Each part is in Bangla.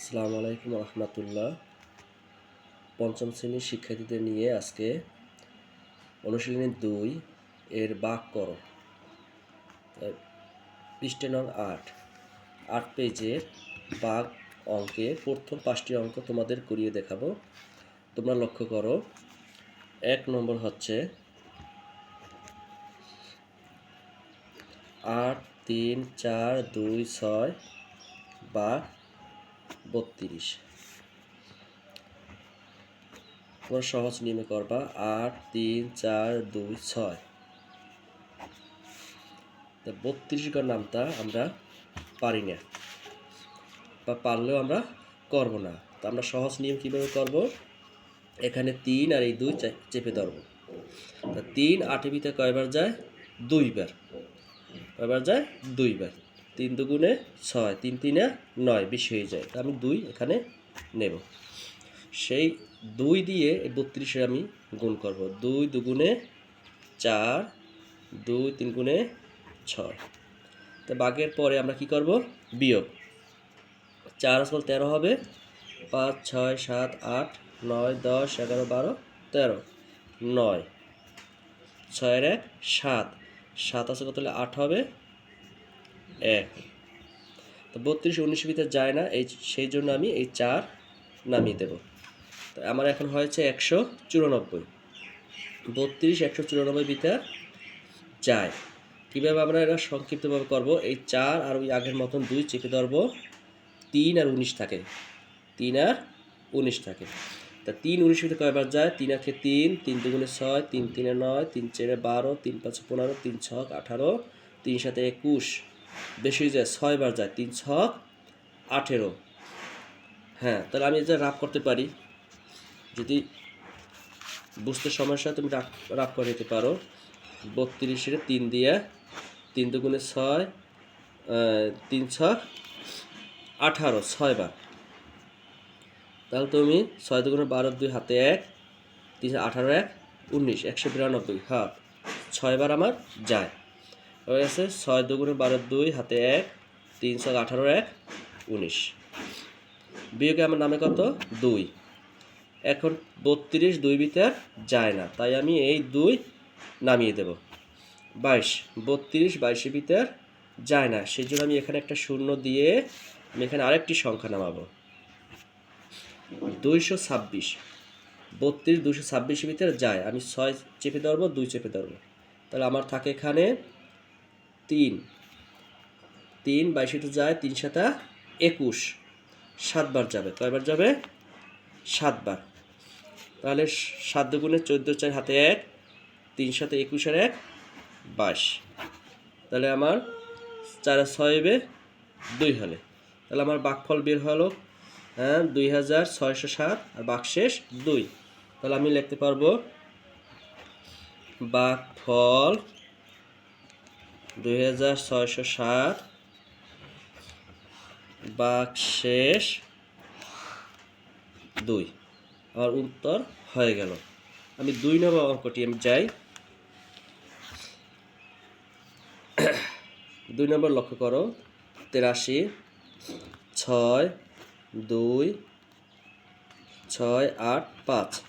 আসসালামু আলাইকুম রহমতুল্লাহ। পঞ্চম শ্রেণির শিক্ষার্থীদের নিয়ে আজকে অনুশীলনী দুই এর বাক করো। পৃষ্ঠে নং আট। আট পেজের বাঘ অঙ্কের প্রথম পাঁচটি অঙ্ক তোমাদের করিয়ে দেখাবো। তোমরা লক্ষ্য করো, এক নম্বর হচ্ছে আট, তিন, চার, দুই, ছয় বা বত্রিশ। তোমরা সহজ নিয়মে করবা। আট, তিন, চার, দুই, ছয়। তা বত্রিশ গড় নামটা আমরা পারি না বা পারলেও আমরা করব না। তা আমরা সহজ নিয়ম কীভাবে করব? এখানে তিন আর এই দুই চেপে ধরব। তা তিন আটের ভিতরে কয়বার যায়? দুইবার। কয়বার যায়? দুইবার। তিন দুগুণে ছয়, তিন তিনে নয়, বেশি হয়ে যায়। আমি দুই এখানে নেব। সেই দুই দিয়ে বত্রিশে আমি গুণ করব। দুই দুগুণে চার, দুই তিন গুণে ছয়। তা বাঘের পরে আমরা কি করব? বিয়োগ। চার আসল তেরো হবে। পাঁচ, ছয়, সাত, আট, নয়, দশ, এগারো, বারো, তেরো, নয়, ছয়ের এক, সাত। সাত আছে কত হলে? আট হবে। এক তো বত্রিশ উনিশ ভিতরে যায় না, এই সেই জন্য আমি এই চার নামিয়ে দেব। তো আমার এখন হয়েছে একশো চুরানব্বই। বত্রিশ একশো চুরানব্বই ভিতর যায়। কীভাবে আমরা এটা সংক্ষিপ্তভাবে করব? এই চার আর ওই আগের মতন দুই চেপে ধরবো। তিন আর উনিশ থাকে। তিন আর উনিশ থাকে। তা তিন উনিশ ভিতরে কয়বার যায়? তিন আখে তিন তিন দুগুণে ছয়, তিন তিনে নয়, তিন চারে বারো, তিন পাঁচে পনেরো, তিন ছক আঠারো, তিন সাথে একুশ। বেশি যায় ছয়বার যায়, তিন ছক আঠেরো। হ্যাঁ তাহলে আমি এটা রাফ করতে পারি। যদি বুঝতে সমস্যা তুমি রাফ রাফ করে নিতে পারো। বত্রিশের তিন দিয়ে তিন দুগুণে ছয় তিন ছক আঠারো ছয়বার তাহলে তুমি ছয় দুগুণে বারো, দুই হাতে এক, তিন আঠারো, এক, উনিশ, একশো বিরানব্বই। হাত ছয়বার আমার যায়। হয়ে গেছে ছয় দুগুণে বারো দুই, হাতে এক তিন ছয় আঠারো এক, উনিশ। বিয়োগে আমার নামে কত? দুই। এখন বত্রিশ দুই ভিতর যায় না, তাই আমি এই দুই নামিয়ে দেব। বাইশ, বত্রিশ বাইশের ভিতর যায় না সেই জন্য আমি এখানে একটা শূন্য দিয়ে আমি এখানে আরেকটি সংখ্যা নামাবো। দুইশো ছাব্বিশ, বত্রিশ দুশো ছাব্বিশের ভিতরে যায়, আমি ছয় চেপে ধরবো, দুই চেপে ধরবো। তাহলে আমার থাকে এখানে তিন। তিন, বাইশে তো যায়, তিন সাতা একুশ। সাতবার যাবে, কয়বার যাবে? সাতবার। তাহলে সাত দুগুণে চোদ্দ চার হাতে এক, তিন সাথে একুশের এক, বাইশ। তাহলে আমার চার আর ছয় হবে দুই হলে। তাহলে আমার বাকফল বের হলো হ্যাঁ দুই হাজার ছয়শো সাত আর বাকশেষ দুই। তাহলে আমি লিখতে পারব বাকফল দুই হাজার ছয়শো সাত বাকশেষ দুই। আমার উত্তর হয়ে গেল। আমি দুই নম্বর অঙ্কটি আমি যাই। দুই নম্বর লক্ষ্য করো। তেরাশি, ছয়, দুই, ছয়, আট, পাঁচ।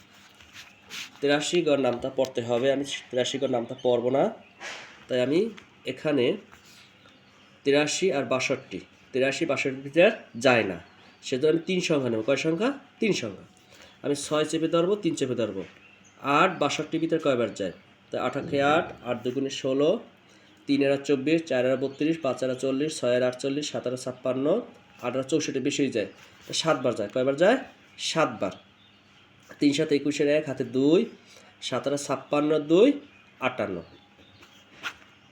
তেরাশি গড় নামটা পড়তে হবে। আমি তেরাশি গড় নামটা পড়ব না। তাই আমি এখানে তিরাশি আর বাষট্টি। তিরাশি, বাষট্টি ভিতরে যায় না। সেজন্য আমি তিন সংখ্যা নেব। কয় সংখ্যা? তিন সংখ্যা। আমি ছয় চেপে ধরবো, তিন চেপে ধরবো। আট বাষট্টি ভিতরে কয়বার যায়? তো আঠাকে আট আট দুগুণে ষোলো তিন এরা চব্বিশ চার এরা বত্রিশ পাঁচ এরা চল্লিশ ছয় এরা আটচল্লিশ সাত এরা ছাপ্পান্ন আট এরা চৌষট্টি বেশি যায়। তো সাতবার যায়। কয়বার যায়? সাতবার। তিন সাত একুশের এক, হাতে দুই সাত এরা ছাপ্পান্ন, দুই, আটান্ন।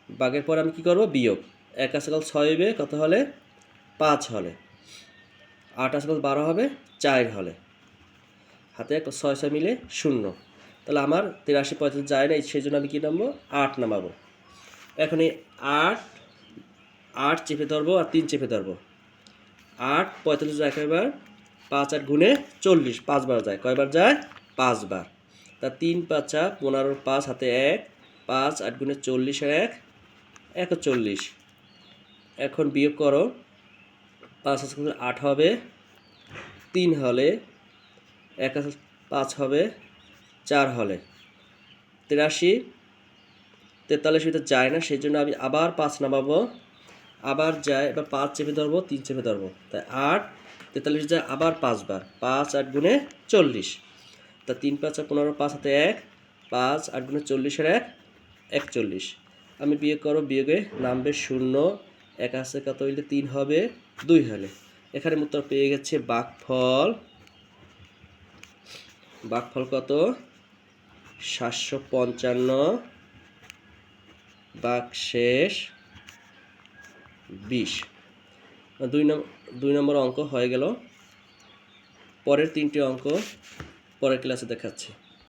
বাঘের পর আমি কি করব? বিয়োগ। এক আজকাল ছয় হবে, কত হলে? পাঁচ হলে। আট আজকাল বারো হবে, চার হলে। হাতে এক ছয় ছয় মিলে শূন্য। তাহলে আমার তিরাশি পঁয়ত্রিশ যায় না সেই জন্য আমি কী নামবো? আট নামাবো। এখন এই আট আট চেপে ধরবো আর তিন চেপে ধরবো। আট পঁয়তাল্লিশ যায় কয়বার? পাঁচ আট গুণে চল্লিশ পাঁচবার যায়। কয়বার যায়? পাঁচবার তা তিন পাঁচা পনেরো পাঁচ, হাতে এক, পাঁচ আট গুণে চল্লিশের এক একচল্লিশ। এখন বিয়োগ করো, পাঁচ হাজার আট হবে, তিন হলে এক পাঁচ হবে, চার হলে। তিরাশি, তেতাল্লিশ ভিতরে যায় না, সেই জন্য আমি আবার পাঁচ নামাবো, আবার যায়, এবার পাঁচ চেপে ধরবো, তিন চেপে ধরবো। তাই আট, তেতাল্লিশ যায়, আবার পাঁচবার, পাঁচ আট গুণে চল্লিশ। তা তিন পাঁচ আর পনেরো, পাঁচ হাতে এক, পাঁচ আট গুণে চল্লিশের এক, একচল্লিশ। আমি বিয়োগ করো, বিয়োগে নামবে শূন্য, এক আছে কত হইলে তিন হবে? দুই হলে। এখানে উত্তর পেয়ে গেছে বাঘফল। বাঘফল কত? সাতশো পঞ্চান্ন। বাঘ শেষ বিশ। দুই নম্বর দুই নম্বর অঙ্ক হয়ে গেল। পরের তিনটি অঙ্ক পরের ক্লাসে দেখাচ্ছি।